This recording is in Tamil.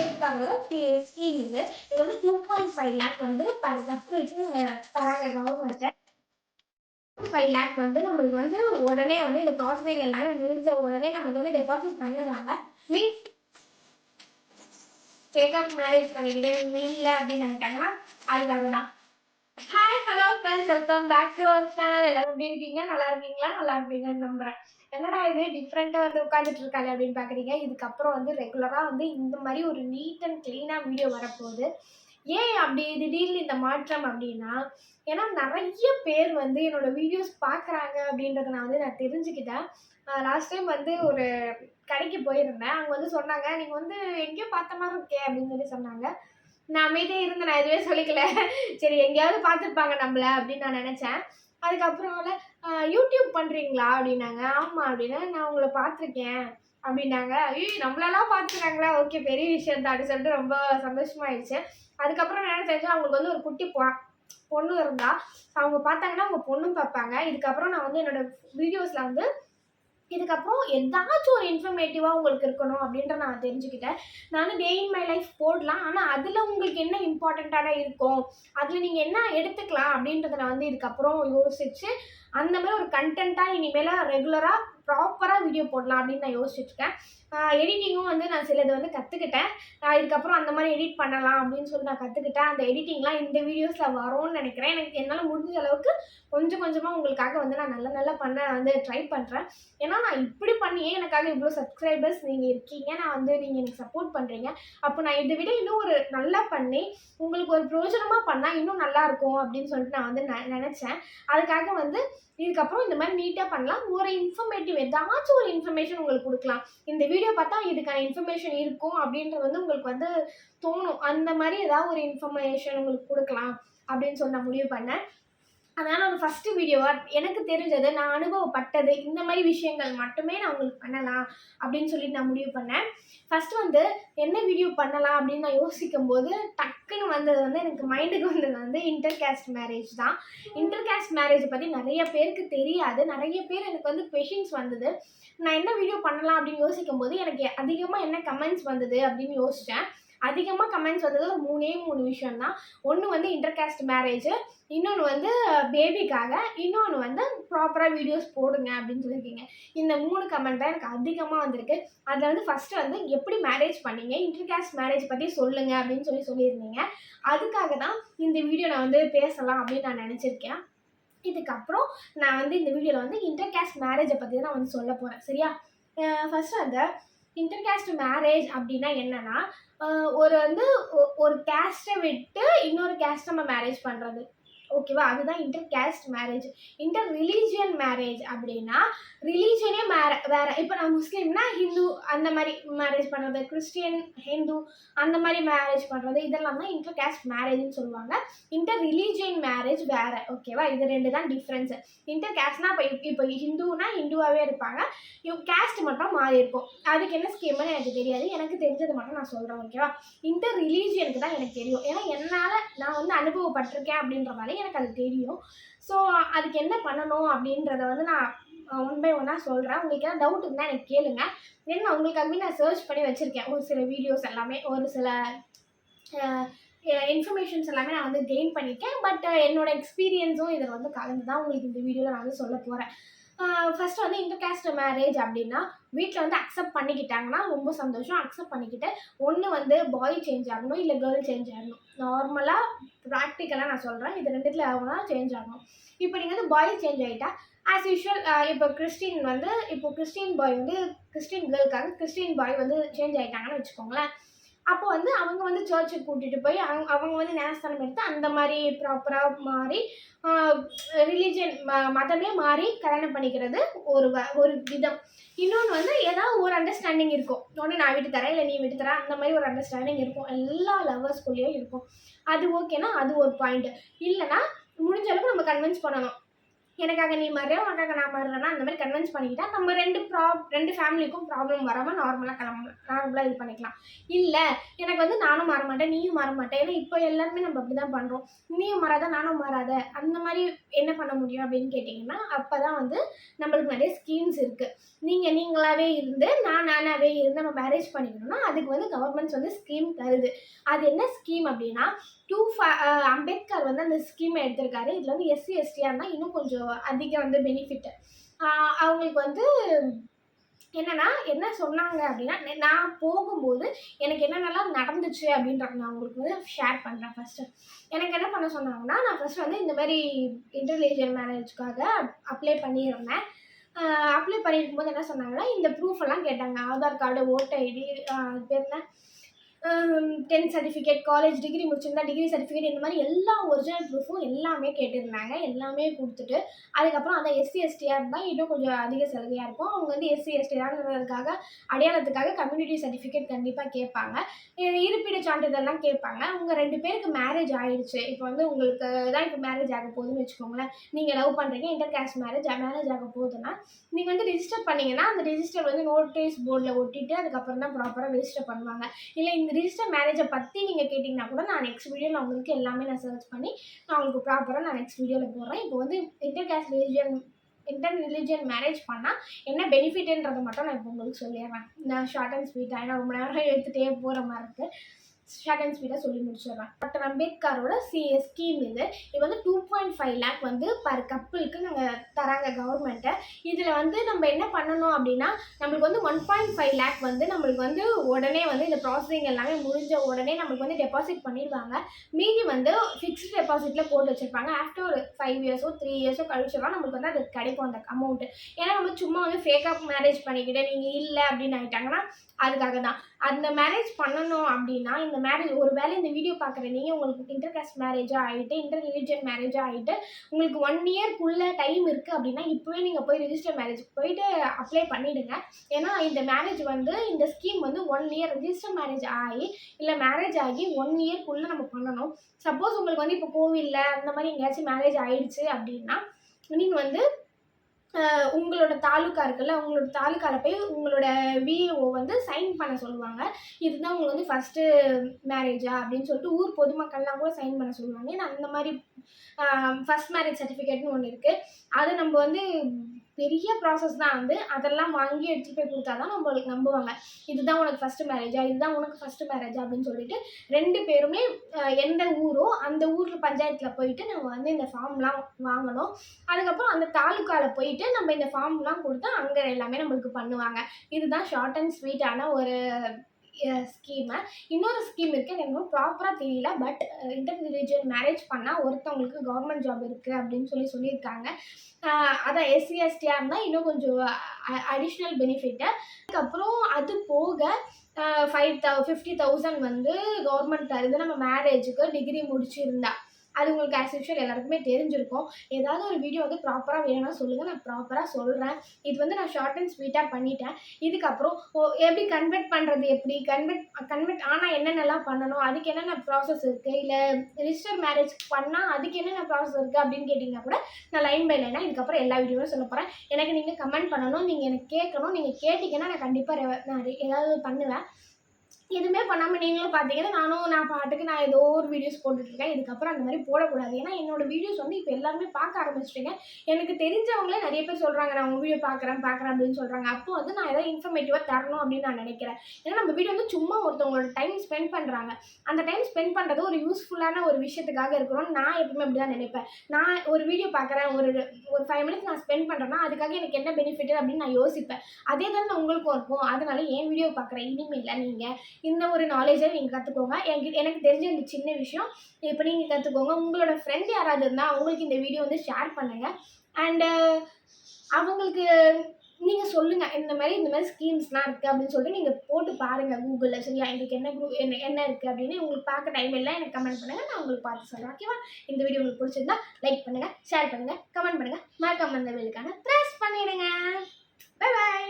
சொல்லியிருக்காங்க ஸ்கீம் இது. இது வந்து டூ பாயிண்ட் ஃபைவ் லேக் வந்து பல சப்ஸ்கிரிப்ஷன் தராங்க கவர்மெண்ட்டு ஃபைவ் லேக் வந்து நம்மளுக்கு வந்து உடனே வந்து இந்த ப்ராசஸிங் எல்லாமே முடிஞ்ச உடனே நம்மளுக்கு வந்து டெபாசிட் பண்ணிடுறாங்க மீன்ஸ் டேக்கப் மேரேஜ் பண்ணிக்கிட்டு இல்லை அப்படின்னு நினைட்டாங்கன்னா அதுக்காக தான் hi hello friends welcome back to our channel எல்லாரும் எப்படி இருக்கீங்க? நல்லா இருக்கீங்களா? நல்லா இருக்கீங்கன்னு நம்புறேன். என்னடா இது? டிஃப்ரெண்ட்டாக வந்து உட்காந்துட்டு இருக்காங்க அப்படின்னு பார்க்குறீங்க இதுக்கப்புறம் வந்து ரெகுலராக வந்து இந்த மாதிரி ஒரு நீட் அண்ட் க்ளீனாக வீடியோ வரப்போகுது. ஏன் அப்படி திடீர்னு இந்த மாற்றம் அப்படின்னா ஏன்னா நிறைய பேர் வந்து என்னோட வீடியோஸ் பார்க்குறாங்க அப்படின்றத நான் வந்து நான் தெரிஞ்சுக்கிட்டேன். லாஸ்ட் டைம் வந்து ஒரு கடைக்கு போயிருந்தேன். அவங்க வந்து சொன்னாங்க நீங்கள் வந்து எங்கேயோ பார்த்த மாதிரி இருக்கே அப்படின்னு சொல்லி சொன்னாங்க. நான் அமைதியாக இருந்து நான் எதுவுமே சொல்லிக்கல. சரி எங்கேயாவது பார்த்துருப்பாங்க நம்மள அப்படின்னு நான் நினச்சேன். அதுக்கப்புறம் யூடியூப் பண்ணுறீங்களா அப்படின்னாங்க. ஆமாம் அப்படின்னு. நான் உங்களை பார்த்துருக்கேன். அப்படின்னாங்க. ஐயோ நம்மளெல்லாம் பார்த்துருக்காங்களா? ஓகே பெரிய விஷயம் தான். அப்படின்னு சொல்லிட்டு ரொம்ப சந்தோஷமாயிடுச்சு. அதுக்கப்புறம் நான் என்ன தெரிஞ்சு அவங்களுக்கு வந்து ஒரு குட்டி போ பொண்ணு இருந்தா அவங்க பார்த்தாங்கன்னா அவங்க பொண்ணும் பார்ப்பாங்க. இதுக்கப்புறம் நான் வந்து என்னோட வீடியோஸில் வந்து இதுக்கப்புறம் ஏதாச்சும் ஒரு இன்ஃபர்மேட்டிவாக உங்களுக்கு இருக்கணும் அப்படின்ற நான் தெரிஞ்சுக்கிட்டேன். நான் டே இன் மை லைஃப் போடலாம். ஆனால் அதில் உங்களுக்கு என்ன இம்பார்ட்டண்ட்டான இருக்கும்? அதில் நீங்கள் என்ன எடுத்துக்கலாம் அப்படின்றத நான் வந்து இதுக்கப்புறம் யோசிச்சு அந்த மாதிரி ஒரு கண்டென்ட்டாக இனிமேல் ரெகுலராக ப்ராப்பராக வீடியோ போடலாம் அப்படின்னு நான் யோசிச்சுட்ருக்கேன் எடிட்டிங்கும் வந்து நான் சிலது வந்து கற்றுக்கிட்டேன் இதுக்கப்புறம் அந்த மாதிரி எடிட் பண்ணலாம் அப்படின்னு சொல்லி நான் கற்றுக்கிட்டேன் அந்த எடிட்டிங்லாம் இந்த வீடியோஸில் வரும்னு நினைக்கிறேன். எனக்கு என்னால் முடிஞ்ச அளவுக்கு கொஞ்சம் கொஞ்சமாக உங்களுக்காக வந்து நான் நல்ல நல்லா பண்ண வந்து ட்ரை பண்ணுறேன் ஏன்னா நான் இப்படி பண்ணியே எனக்காக இவ்வளோ சப்ஸ்கிரைபர்ஸ் நீங்கள் இருக்கீங்க. நான் வந்து நீங்கள் எனக்கு சப்போர்ட் பண்ணுறீங்க அப்போ நான் இதை விட இன்னும் ஒரு நல்லா பண்ணி உங்களுக்கு ஒரு பிரயோஜனமாக பண்ணால் இன்னும் நல்லாயிருக்கும் அப்படின்னு சொல்லிட்டு நான் வந்து ந நினச்சேன். அதுக்காக வந்து இதுக்கப்புறம் இந்த மாதிரி நீட்டாக பண்ணலாம். ஒரு இன்ஃபர்மேட்டிவ் ஏதாச்சும் ஒரு இன்ஃபர்மேஷன் உங்களுக்கு கொடுக்கலாம். இந்த வீடியோ வீடியோ பார்த்தா இதுக்கான இன்ஃபர்மேஷன் இருக்கும் அப்படின்றது வந்து உங்களுக்கு வந்து தோணும். அந்த மாதிரி ஏதாவது ஒரு இன்ஃபர்மேஷன் உங்களுக்கு கொடுக்கலாம் அப்படின்னு சொல்லி நான் முடிவு பண்ணேன். அதனால் ஒரு ஃபஸ்ட்டு வீடியோவாக எனக்கு தெரிஞ்சது நான் அனுபவப்பட்டது இந்த மாதிரி விஷயங்கள் மட்டுமே நான் உங்களுக்கு பண்ணலாம் அப்படின்னு சொல்லிட்டு நான் முடிவு பண்ணேன். ஃபஸ்ட்டு வந்து என்ன வீடியோ பண்ணலாம் அப்படின்னு நான் யோசிக்கும் போது டக்குன்னு வந்தது வந்து எனக்கு மைண்டுக்கு வந்தது வந்து இன்டர் கேஸ்ட் மேரேஜ் தான். இன்டர் கேஸ்ட் மேரேஜ் பற்றி நிறைய பேருக்கு தெரியாது. நிறைய பேர் எனக்கு வந்து கொஷின்ஸ் வந்தது. நான் என்ன வீடியோ பண்ணலாம் அப்படின்னு யோசிக்கும் போது எனக்கு அதிகமாக என்ன கமெண்ட்ஸ் வந்தது அப்படின்னு யோசித்தேன் அதிகமாக கமெண்ட்ஸ் வந்தது ஒரு மூணே மூணு விஷயம் தான் ஒன்று வந்து இன்டர் கேஸ்ட் மேரேஜ் இன்னொன்று வந்து பேபிக்காக இன்னொன்று வந்து ப்ராப்பராக வீடியோஸ் போடுங்க அப்படின்னு சொல்லியிருக்கீங்க. இந்த மூணு கமெண்ட் தான் எனக்கு அதிகமாக வந்திருக்கு. அதில் வந்து ஃபஸ்ட்டு வந்து எப்படி மேரேஜ் பண்ணீங்க இன்டர்காஸ்ட் மேரேஜ் பற்றி சொல்லுங்கள் அப்படின்னு சொல்லி சொல்லியிருந்தீங்க. அதுக்காக தான் இந்த வீடியோ நான் வந்து பேசலாம் அப்படின்னு நான் நினச்சிருக்கேன். இதுக்கப்புறம் நான் வந்து இந்த வீடியோவில் வந்து இன்டர் கேஸ்ட் மேரேஜை பற்றி தான் நான் வந்து சொல்ல போகிறேன் சரியா? ஃபஸ்ட்டு அந்த இன்டர் கேஸ்ட் மேரேஜ் அப்படின்னா என்னன்னா ஒரு வந்து ஒ- ஒரு கேஸ்ட்டை விட்டு இன்னொரு கேஸ்ட் நம்ம மேரேஜ் பண்ணுறது ஓகேவா? அதுதான் inter caste marriage inter religion marriage அப்படின்னா ரிலீஜியனே மேர வேற இப்போ நான் முஸ்லீம்னா ஹிந்து அந்த மாதிரி மேரேஜ் பண்ணுறது கிறிஸ்டியன் ஹிந்து அந்த மாதிரி மேரேஜ் பண்ணுறது இதெல்லாம் தான் இன்டர் கேஸ்ட் மேரேஜ்னு சொல்லுவாங்க. இன்டர் ரிலீஜியன் மேரேஜ் வேற ஓகேவா? இது ரெண்டு தான் டிஃப்ரென்ஸு இன்டர் கேஸ்ட்னா இப்போ இப்போ ஹிந்துனா ஹிந்துவாகவே இருப்பாங்க. கேஸ்ட் மட்டும் மாறி இருக்கும். அதுக்கு என்ன ஸ்கீம்னு எனக்கு தெரியாது. எனக்கு தெரிஞ்சது மட்டும் நான் சொல்கிறேன் ஓகேவா? இன்டர் ரிலீஜியனுக்கு தான் எனக்கு தெரியும். ஏன்னா என்னால் வந்து அனுபவப்பட்டிருக்கேன் அப்படின்றதால எனக்கு அது தெரியும். ஸோ அதுக்கு என்ன பண்ணணும் அப்படின்றத வந்து நான் ஒன் பை ஒன்னாக சொல்கிறேன் உங்களுக்கு ஏதாவது டவுட் இருந்தால் எனக்கு கேளுங்க. என்ன உங்களுக்காகவே நான் சர்ச் பண்ணி வச்சுருக்கேன். ஒரு சில வீடியோஸ் எல்லாமே ஒரு சில இன்ஃபர்மேஷன்ஸ் எல்லாமே நான் வந்து கெயின் பண்ணியிருக்கேன். பட் என்னோட எக்ஸ்பீரியன்ஸும் இதில் வந்து கலந்து தான் உங்களுக்கு இந்த வீடியோவில் நான் வந்து சொல்ல போகிறேன் ஃபர்ஸ்ட் வந்து இன்டர்காஸ்ட் மேரேஜ் அப்படின்னா வீட்டில் வந்து அக்செப்ட் பண்ணிக்கிட்டாங்கன்னா ரொம்ப சந்தோஷம். அக்செப்ட் பண்ணிக்கிட்டு ஒன்று வந்து பாய் சேஞ்ச் ஆகணும் இல்லை கேர்ள் சேஞ்ச் ஆகணும். நார்மலாக ப்ராக்டிக்கலாக நான் சொல்கிறேன் இது ரெண்டுத்தில் ஆகுனா சேஞ்ச் ஆகணும் இப்போ நீங்கள் வந்து பாய் சேஞ்ச் ஆகிட்டா ஆஸ் யூஷுவல் இப்போ கிறிஸ்டின் வந்து இப்போ கிறிஸ்டின் பாய் வந்து கிறிஸ்டின் கேர்ளுக்காக கிறிஸ்டின் பாய் வந்து சேஞ்ச் ஆகிட்டாங்கன்னு வச்சுக்கோங்களேன். அப்போ வந்து அவங்க வந்து சர்ச்சுக்கு கூட்டிகிட்டு போய் அவங்க அவங்க வந்து நேரஸ்தானம் எடுத்து அந்த மாதிரி ப்ராப்பராக மாறி ரிலீஜியன் மதமே மாறி கல்யாணம் பண்ணிக்கிறது ஒரு வ- ஒரு விதம். இன்னொன்று வந்து ஏதாவது ஒரு அண்டர்ஸ்டாண்டிங் இருக்கும். ஒன்று நான் விட்டு தரேன் இல்லை நீ விட்டு தரேன் அந்த மாதிரி ஒரு அண்டர்ஸ்டாண்டிங் இருக்கும். எல்லா லவ்வர்ஸ்குள்ளேயும் இருக்கும். அது ஓகேனா அது ஒரு பாயிண்ட்டு இல்லைன்னா முடிஞ்ச அளவுக்கு நம்ம கன்வின்ஸ் பண்ணணும். எனக்காக நீ மாறியா உனக்காக நான் மாறலன்னா அந்த மாதிரி கன்வின்ஸ் பண்ணிக்கிட்டா நம்ம ரெண்டு ப்ராப் ரெண்டு ஃபேமிலிக்கும் ப்ராப்ளம் வராமல் நார்மலாக கிளம்ப கம்ஃபர்டபுளாக இது பண்ணிக்கலாம். இல்லை எனக்கு வந்து நானும் மாற மாட்டேன் நீயும் மாற மாட்டேன். ஏன்னா இப்போ எல்லாருமே நம்ம அப்படி தான் பண்ணுறோம் நீயும் மாறாத நானும் மாறாத அந்த மாதிரி என்ன பண்ண முடியும் அப்படின்னு கேட்டிங்கன்னா அப்போ தான் வந்து நம்மளுக்கு நிறைய ஸ்கீம்ஸ் இருக்குது நீங்கள் நீங்களாகவே இருந்து நான் நானாகவே இருந்து நம்ம மேரேஜ் பண்ணிக்கணும்னா அதுக்கு வந்து கவர்மெண்ட்ஸ் வந்து ஸ்கீம் தருது. அது என்ன ஸ்கீம் அப்படின்னா டூ அம்பேத்கர் வந்து அந்த ஸ்கீமை எடுத்திருக்காரு. இதில் வந்து எஸ்சி எஸ்டியாக இருந்தால் இன்னும் கொஞ்சம் அதிகம் வந்து பெனிஃபிட்டு அவங்களுக்கு வந்து என்னன்னா என்ன சொன்னாங்க அப்படின்னா நான் போகும்போது எனக்கு என்னென்னலாம் நடந்துச்சு அப்படின்றத நான் உங்களுக்கு வந்து ஷேர் பண்ணுறேன் ஃபஸ்ட்டு எனக்கு என்ன பண்ண சொன்னாங்கன்னா நான் ஃபஸ்ட்டு வந்து இந்த மாதிரி இன்டர்லேஜியல் மேரேஜ்க்காக அப்ளை பண்ணியிருந்தேன். அப்ளை பண்ணியிருக்கும் போது என்ன சொன்னாங்கன்னா இந்த ப்ரூஃப் எல்லாம் கேட்டாங்க. ஆதார் கார்டு ஓட்டர் ஐடி பேர் என்ன? டென்த் சர்டிஃபிகேட் காலேஜ் டிகிரி முடிச்சிருந்தா டிகிரி சர்டிஃபிகேட் இந்த மாதிரி எல்லா ஒரிஜினல் ப்ரூஃபும் எல்லாமே கேட்டிருந்தாங்க. எல்லாமே கொடுத்துட்டு அதுக்கப்புறம் அந்த எஸ்சி எஸ்டியாக இருந்தால் இன்னும் கொஞ்சம் அதிக சலுகையாக இருக்கும். அவங்க வந்து எஸ்சி எஸ்டி அடையாளத்துக்காக கம்யூனிட்டி சர்டிஃபிகேட் கண்டிப்பாக கேட்பாங்க. இருப்பிட சான்றிதழ்லாம் கேட்பாங்க. உங்கள் ரெண்டு பேருக்கு மேரேஜ் ஆகிடுச்சு இப்போ வந்து உங்களுக்கு தான் இப்போ மேரேஜ் ஆக போகுதுன்னு வச்சுக்கோங்களேன். நீங்கள் லவ் பண்ணுறீங்க இன்டர் கேஸ்ட் மேரேஜ் மேரேஜ் ஆக போகுதுன்னா நீங்கள் வந்து ரிஜிஸ்டர் பண்ணீங்கன்னா அந்த ரிஜிஸ்டர் வந்து நோட்டீஸ் போர்டில் ஒட்டிட்டு அதுக்கப்புறம் தான் ப்ராப்பராக ரிஜிஸ்டர் பண்ணுவாங்க. இல்லை இந்த ரிஜிஸ்டர் மேரேஜை பற்றி நீங்கள் கேட்டிங்கன்னா கூட நான் நெக்ஸ்ட் வீடியோவில் உங்களுக்கு எல்லாமே நான் சர்ச் பண்ணி நான் உங்களுக்கு ப்ராப்பராக நான் நெக்ஸ்ட் வீடியோவில் போடுறேன். இப்போ வந்து inter caste religion inter religion marriage பண்ணால் என்ன பெனிஃபிட்ன்றதை மட்டும் நான் இப்போ உங்களுக்கு சொல்லிடுறேன். நான் ஷார்ட் அண்ட் ஸ்வீட்டாக ஏன்னா ரொம்ப நேரம் எடுத்துகிட்டே போகிற மாதிரி இருக்குது ஷார்ட் அண்ட் சொல்லி முடிச்சிடுறேன் டாக்டர் அம்பேத்கரோட சிஎஸ் ஸ்கீம் இது. இது வந்து டூ பாயிண்ட் ஃபைவ் லேக் வந்து பர் கப்புளுக்கு நாங்கள் தராங்க கவர்மெண்ட்டை இதில் வந்து நம்ம என்ன பண்ணணும் அப்படின்னா நம்மளுக்கு வந்து ஒன் பாயிண்ட் ஃபைவ் லேக் வந்து நம்மளுக்கு வந்து உடனே வந்து இந்த ப்ராசஸிங் எல்லாமே முடிஞ்ச உடனே நம்மளுக்கு வந்து டெபாசிட் பண்ணிடுவாங்க. மீதி வந்து ஃபிக்ஸ்டு டெபாசிட்டில் போட்டு வச்சுருப்பாங்க. ஆஃப்டர் ஒரு ஃபைவ் இயர்ஸோ த்ரீ இயர்ஸோ கழிச்சு நம்மளுக்கு வந்து அது கிடைக்கும் அந்த அமௌண்ட்டு ஏன்னா நம்ம சும்மா வந்து ஃபேக்காக மேரேஜ் பண்ணிக்கிட்டு நீங்கள் இல்லை அப்படின்னு ஆகிட்டாங்கன்னா அதுக்காக தான் அந்த மேரேஜ் பண்ணணும் அப்படின்னா இந்த மேரேஜ் ஒரு வேளை இந்த வீடியோ பார்க்குற நீங்கள் உங்களுக்கு இன்டர் காஸ்ட் மேரேஜாக ஆகிட்டு இன்டர் ரிலீஜியன் மேரேஜாக ஆகிட்டு உங்களுக்கு ஒன் இயர்க்குள்ளே டைம் இருக்குது அப்படின்னா இப்போவே நீங்கள் போய் ரிஜிஸ்டர் மேரேஜ் போயிட்டு அப்ளை பண்ணிவிடுங்க ஏன்னா இந்த மேரேஜ் வந்து இந்த ஸ்கீம் வந்து ஒன் இயர் ரிஜிஸ்டர் மேரேஜ் ஆகி இல்லை மேரேஜ் ஆகி ஒன் இயர்க்குள்ளே நம்ம பண்ணணும். சப்போஸ் உங்களுக்கு வந்து இப்போ கோவிலில் அந்த மாதிரி எங்கேயாச்சும் மேரேஜ் ஆகிடுச்சு அப்படின்னா நீங்கள் வந்து உங்களோட தாலுக்கா இருக்குல்ல உங்களோட தாலுக்காவில் போய் உங்களோட விஏஓ வந்து சைன் பண்ண சொல்லுவாங்க. இதுதான் உங்களுக்கு வந்து ஃபஸ்ட்டு மேரேஜா அப்படின்னு சொல்லிட்டு ஊர் பொதுமக்கள்லாம் கூட சைன் பண்ண சொல்லுவாங்க. ஏன்னா அந்த மாதிரி ஃபஸ்ட் மேரேஜ் சர்டிஃபிகேட்னு ஒன்று இருக்குது அது நம்ம வந்து பெரிய ப்ராசஸ் தான் வந்து அதெல்லாம் வாங்கி எடுத்துகிட்டு போய் கொடுத்தா தான் நம்மளுக்கு நம்புவாங்க. இதுதான் உனக்கு ஃபஸ்ட்டு மேரேஜா இதுதான் உனக்கு ஃபஸ்ட்டு மேரேஜா அப்படின்னு சொல்லிட்டு ரெண்டு பேருமே எந்த ஊரோ அந்த ஊரில் பஞ்சாயத்தில் போயிட்டு நம்ம வந்து இந்த ஃபார்ம்லாம் வாங்கணும். அதுக்கப்புறம் அந்த தாலுக்காவில் போயிட்டு நம்ம இந்த ஃபார்ம்லாம் கொடுத்து அங்கே எல்லாமே நம்மளுக்கு பண்ணுவாங்க. இதுதான் ஷார்ட் அண்ட் ஸ்வீட்டான ஒரு ஸ்கீமு இன்னொரு ஸ்கீம் இருக்குது எனக்கு ப்ராப்பராக தெரியல. பட் இன்டர் மேரேஜ் பண்ணால் ஒருத்தவங்களுக்கு கவர்மெண்ட் ஜாப் இருக்குது அப்படின்னு சொல்லி சொல்லியிருக்காங்க. அதான் எஸ்சி எஸ்டியாக இருந்தால் இன்னும் கொஞ்சம் அடிஷ்னல் பெனிஃபிட்டு அதுக்கப்புறம் அது போக ஃபைவ் தௌ ஃபிஃப்டி தௌசண்ட் வந்து கவர்மெண்ட் தருது. நம்ம மேரேஜுக்கு டிகிரி முடிச்சிருந்தா. அது உங்களுக்கு ஆஸ் யூஷுவல் எல்லாருக்குமே தெரிஞ்சிருக்கும். ஏதாவது ஒரு வீடியோ வந்து ப்ராப்பராக வேணும்னா சொல்லுங்கள் நான் ப்ராப்பராக சொல்கிறேன் இது வந்து நான் ஷார்ட் அண்ட் ஸ்வீட்டாக பண்ணிட்டேன். இதுக்கப்புறம் ஓ எப்படி கன்வெர்ட் பண்ணுறது எப்படி? கன்வெர்ட் கன்வெர்ட் ஆனால் என்னென்னலாம் பண்ணணும்? அதுக்கு என்னென்ன ப்ராசஸ் இருக்குது இல்லை ரிஜிஸ்டர் மேரேஜ் பண்ணால் அதுக்கு என்னென்ன ப்ராசஸ் இருக்குது அப்படின்னு கேட்டிங்கன்னா கூட நான் லைன் பை லைனாக இதுக்கப்புறம் எல்லா வீடியோவும் சொல்ல போகிறேன் எனக்கு நீங்கள் கமெண்ட் பண்ணணும் நீங்கள் எனக்கு கேட்கணும். நீங்கள் கேட்டிங்கன்னா நான் கண்டிப்பாக நான் ஏதாவது பண்ணுவேன். எதுவுமே பண்ணாமல் நீங்களும் பார்த்தீங்கன்னா நானும் நான் பாட்டுக்கு நான் ஏதோ ஒரு வீடியோஸ் போட்டுட்ருக்கேன் இதுக்கப்புறம் அந்த மாதிரி போடக்கூடாது. ஏன்னா என்னோட வீடியோஸ் வந்து இப்போ எல்லாருமே பார்க்க ஆரம்பிச்சிட்டீங்க. எனக்கு தெரிஞ்சவங்களே நிறைய பேர் சொல்கிறாங்க நான் உங்கள் வீடியோ பார்க்குறேன் பார்க்குறேன் அப்படின்னு சொல்கிறாங்க அப்போ வந்து நான் ஏதாவது இன்ஃபர்மேட்டிவாக தரணும் அப்படின்னு நான் நினைக்கிறேன். ஏன்னா நம்ம வீடியோ வந்து சும்மா ஒருத்தவங்களோட டைம் ஸ்பெண்ட் பண்ணுறாங்க அந்த டைம் ஸ்பெண்ட் பண்ணுறது ஒரு யூஸ்ஃபுல்லான ஒரு விஷயத்துக்காக இருக்கணும்னு நான் எப்பவுமே அப்படி தான் நினைப்பேன். நான் ஒரு வீடியோ பார்க்குறேன் ஒரு ஒரு ஃபைவ் மினிட்ஸ் நான் ஸ்பெண்ட் பண்ணுறேன்னா அதுக்காக எனக்கு என்ன பெனிஃபிட் அப்படின்னு நான் யோசிப்பேன். அதே தானே உங்களுக்கும் இருக்கும். அதனால ஏன் வீடியோ பார்க்குறேன் இனிமேல் நீங்கள் இந்த ஒரு நாலேஜை நீங்கள் கற்றுக்கோங்க எனக்கு எனக்கு தெரிஞ்ச இந்த சின்ன விஷயம் இப்போ நீங்கள் கற்றுக்கோங்க உங்களோட ஃப்ரெண்ட் யாராவது இருந்தால் அவங்களுக்கு இந்த வீடியோ வந்து ஷேர் பண்ணுங்கள் அண்டு அவங்களுக்கு நீங்கள் சொல்லுங்கள் இந்த மாதிரி இந்த மாதிரி ஸ்கீம்ஸ்லாம் இருக்குது அப்படின்னு சொல்லிட்டு நீங்கள் போட்டு பாருங்கள் கூகுளில் சரியா? எங்களுக்கு என்ன குரூப் என்ன என்ன இருக்குது அப்படின்னு உங்களுக்கு பார்க்க டைம் இல்லை எனக்கு கமெண்ட் பண்ணுங்கள் நான் உங்களுக்கு பார்த்து சொல்கிறேன் ஓகேவா இந்த வீடியோ உங்களுக்கு பிடிச்சிருந்தா லைக் பண்ணுங்கள் ஷேர் பண்ணுங்கள் கமெண்ட் பண்ணுங்கள் மறக்காம அந்த வேலுக்கான ப்ரெஸ் பண்ணிவிடுங்க பை பாய்